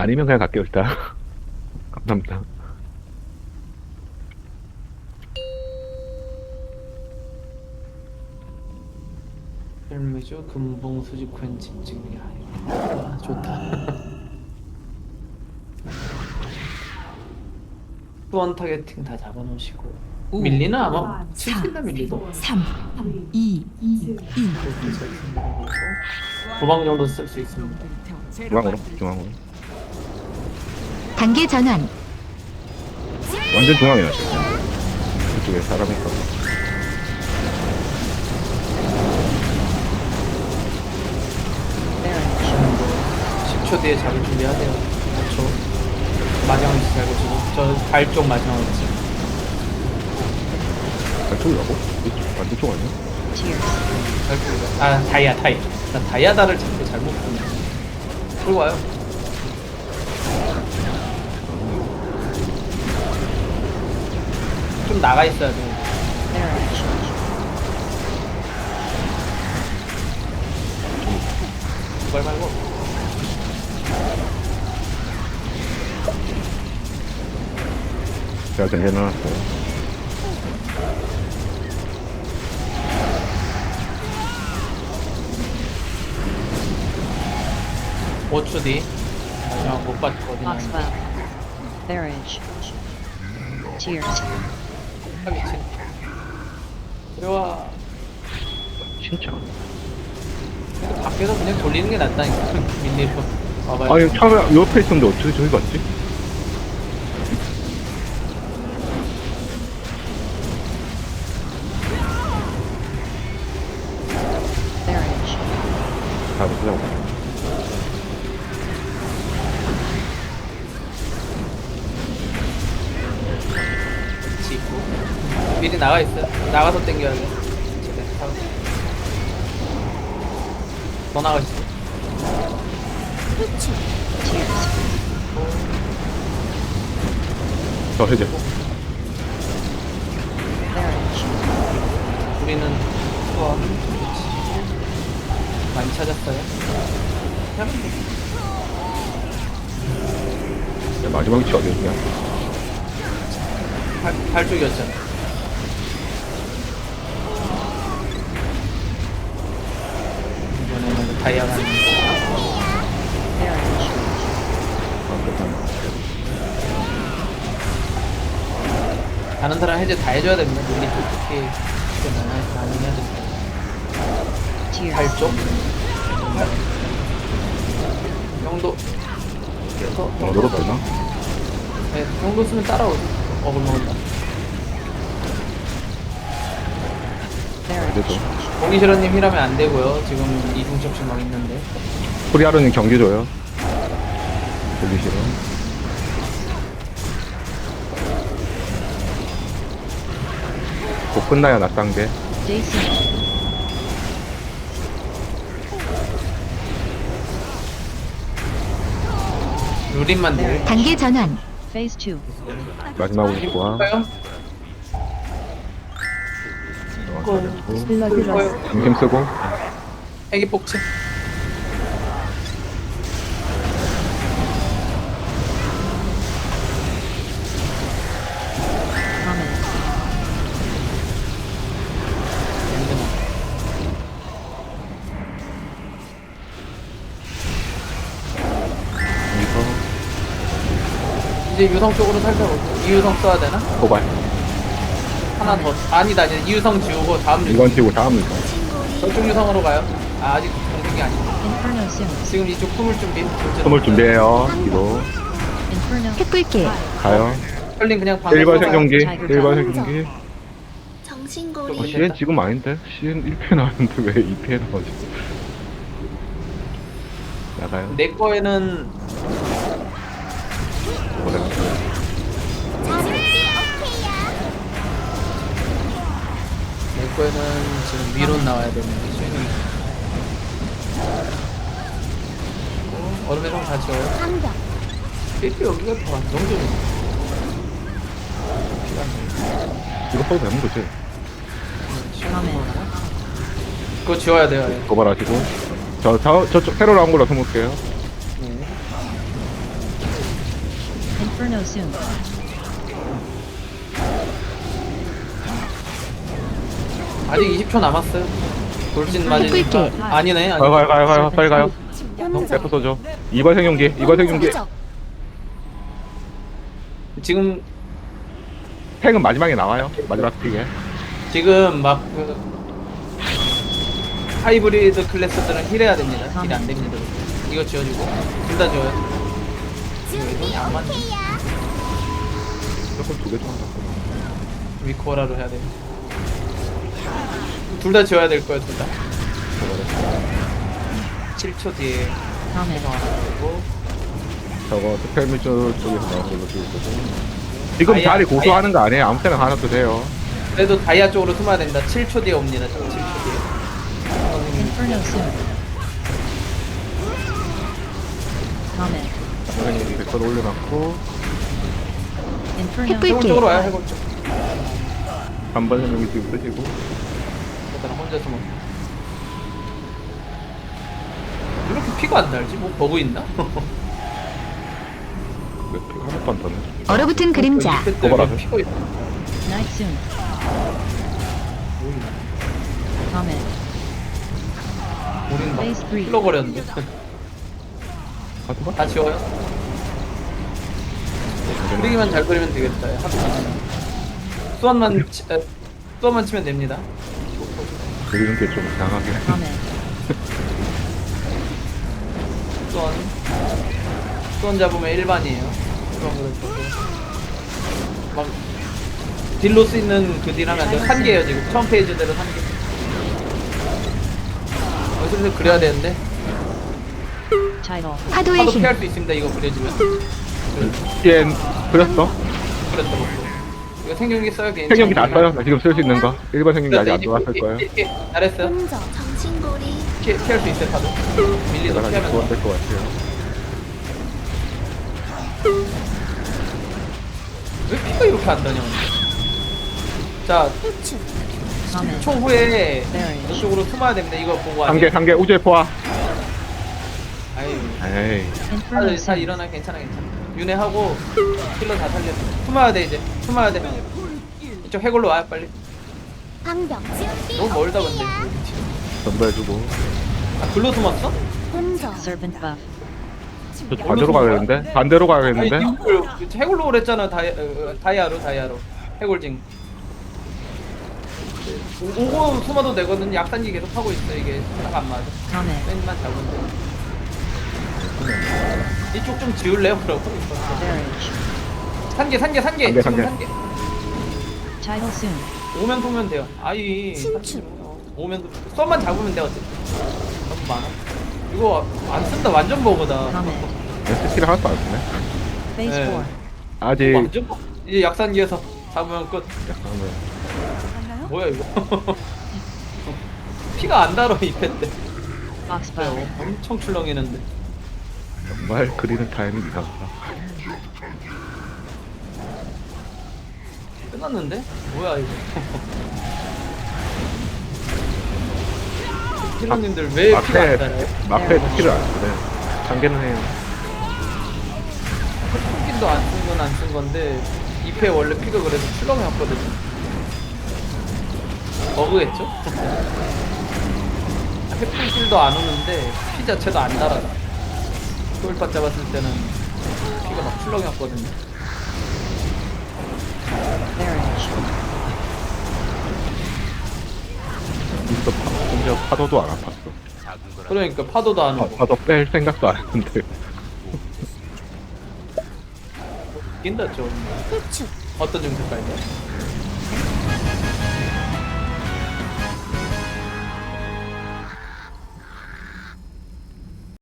아니면 그냥 갈게요 일단. 감사합니다. 헬무죠? 금봉 수직환 집중이 아 좋다. 후원 타겟팅 다 잡아놓으시고. 오, 밀리나? 아마 사, 7킬나 밀리도 3, 2, 1. 도방 정도 쓸 수 있습니다 중앙으로 중앙으로 단계 전환. 완전 중앙에 놨어요 그쪽에 사람이 있어 10초 뒤에 잡을 준비하세요. 5초. 마지막 잘 보시고 저 발 쪽 마지막 위치 발쪽이라고? 이쪽 반대쪽 아니야? 발쪽 아 다이아 다이아. 나 다이아다를 자꾸 잘못 보네. 끌고 와요 좀 나가 있어야 돼. 그걸 말고. 제가 정해놨어요. 5초 뒤 마지막 못 봤거든요. Barrage. 아 미친 들어와. 진짜. 밖에서 그냥 돌리는 게 낫다니까 밀리로 와봐요. 아니 처음에 옆에 있었는데 어떻게 저기 갔지? 다 보자고 미리 나가 있어요 나가서 당겨야 돼. 더 나가 있어 Cheers. 저 해제. 우리는 수원 많이 찾았어요 야, 마지막 위치 어디였냐? 발, 발 쪽이었잖아 그렇구나. 다른 사람 해제 다 해줘야 됩니다 우리 쪽 특히 많이 해야 돼 Cheers. 발 쪽. 정도. 그래서 어, 너도 되나? 네, 정도 쓰면 따라오죠. 어글 먹는다. 해제도 공이실어님 힐하면 안 되고요. 지금 이중첩신 막 있는데. 코리아르는 경기 줘요 보기 싫어 곧 끝나야 낮단계. 루린만 늘. 단계 전환. Phase 2. 마지막으로 좋아 볼까요? 볼까요? 힘 쓰고 애기. 이거 이제 유성 쪽으로 살짝 올게요. 이유성 써야 되나? 도발 하나 더. 아니다. 이제 이유성 지우고 다음 유성. 이건 튀고 다음 이거 저쪽 유성으로 가요. 아, 아직 공격이. Inferno soon. 지금 이쪽 품을 준비. 선물 준비해요 뒤로 Inferno. het불길. 가요 혈린 그냥 방금 1번 써봐요. 생존기 타이거 1번 생존기 정신고리. 어, CN 지금 아닌데? CN 1패 나왔는데 왜 2패 나오지? 나가요? 내 거에는 거에는 지금 위로 나와야 되는데 쉐이 어, 얼음의 성 다죠 삐삐 여기가 더 안정적이네 이거 써도 되는 거지? 그거 지워야 돼요 예. 고발하시고 저, 저, 저쪽 새로 나온 걸로 써볼게요 네. Inferno soon. 아직 20초 남았어요. 돌진 맞으니까 아니네. 아니. 가요 가요 가요 가요 빨리 가요 어, F 써줘 2번 생존기 2번 생존기 지금 탱은 마지막에 나와요 마지막 픽에 지금 막 그, 하이브리드 클래스들은 힐해야 됩니다. 힐이 안 됩니다. 이거 지워주고 둘 다 지워요. 이거 안 맞네. 무조건 두개 정도 위코라로 해야 돼. 둘 다 지워야 될 거예요, 둘 다. 7초 뒤에 하나 되고 저거 스펠미저 쪽에서 나온 걸로 지울 거고 지금 아예- 자리 고수하는 거 아니에요 아무 때나 하나 도 돼요 그래도 다이아 쪽으로 숨어야 된다. 7초 뒤에 옵니다. 저 7초 뒤에. Comment. 당연히 백번 올려놨고. 해골 쪽으로 와요, 해골 쪽. 한번 생존기 지금 일단 혼자 숨어. 이렇게 피가 안 날지? 뭐 버그 있나? 몇 픽? 하나도 안 떴네 얼어붙은 그림자 거봐라. 왜 피가 있나? Night soon. Comment. 우린 막. 흘러버렸는데. 하지마 다 지워요? 그리기만 잘 그리면 되겠다. 수완만 치, 에, 수완만 치면 됩니다. 그리는 게좀 이상하게 Comment. 수완 수완 잡으면 일반이에요. 적고 막 딜로 쓰이는 그 딜 하면 안 돼요. 한 개예요 지금 처음 페이지대로 한 개. 어, 슬슬 그려야 되는데 Title. 파도의 하도 힘 피할 수 있습니다. 이거 그려지면 얘 그렸어? 그랬다 먹고 이거 생경기 써요 개인. 생존기 다 써요 나 지금 쓸 수 있는 거. 1번 생존기 아직 안 들어왔을 거예요. 혼자 정신고리. 피, 피할 수 있어요 다들. 밀리도 내가 피하면. 좋아할 것 같아요. 왜 피가 이렇게 안 다녀? 자. 초 후에 Barrier. 이쪽으로 숨어야 됩니다. 이거 보고 아니 한개 우주의 포화. 아유. 에이. 다, 다. 일어나 괜찮아 괜찮아 윤회하고 킬러 다 살려. 숨어야 돼 이제. 숨어야 돼. 이쪽 해골로 와요 빨리. 너무 멀다 근데. 전부해주고. 아 글로 숨었어? 혼자 Servant buff. 저 반대로 가야겠는데? 반대로 아니 가야겠는데? 님들 해골로 오랬잖아 다이, 어, 다이아로 다이아로. 해골징. 오- 오고 숨어도 되거든. 약산기 계속 하고 있어 이게. 딱 안 맞아. Comment. 뺀만 잡으면 돼 이쪽 좀 지울래요 그러고. 산개 산개 산개 산개, 지금 산개. 산개 Title soon. 오면 보면 돼요 아이 신축. 오면 썸만 잡으면 돼 어차피 너무 많아 이거 안 쓴다 완전 버거다 Comment. SP를 하나도 안 쓰네 Phase 네. 4. 아직 완전 버거 이제 약산기에서 잡으면 끝 약간은 뭐야 이거 피가 안 달아 이 펜데 Box buff. 엄청 출렁이는데 정말 그리는 타이밍 이상하다. 끝났는데? 뭐야 이거? 힐러님들 왜 피가 마페 안 달아요? 마페 스킬을 안 쓰네. 한개는 해요. 스킨도 안 쓴 건 안 쓴 건데 2패 원래 피가 그래도 출렁이었거든요. 버그겠죠? 햇빛질도 안 오는데 피 자체도 안 달아나 쫄pat 잡았을 때는 피가 막 출렁이었거든요. Barrage. 진짜 파, 심지어 파도도 안 아팠어. 그러니까 파도도 안 파, 오고 파도 뺄 생각도 안 했는데. 낀다 좀. 후축 어떤 증세까지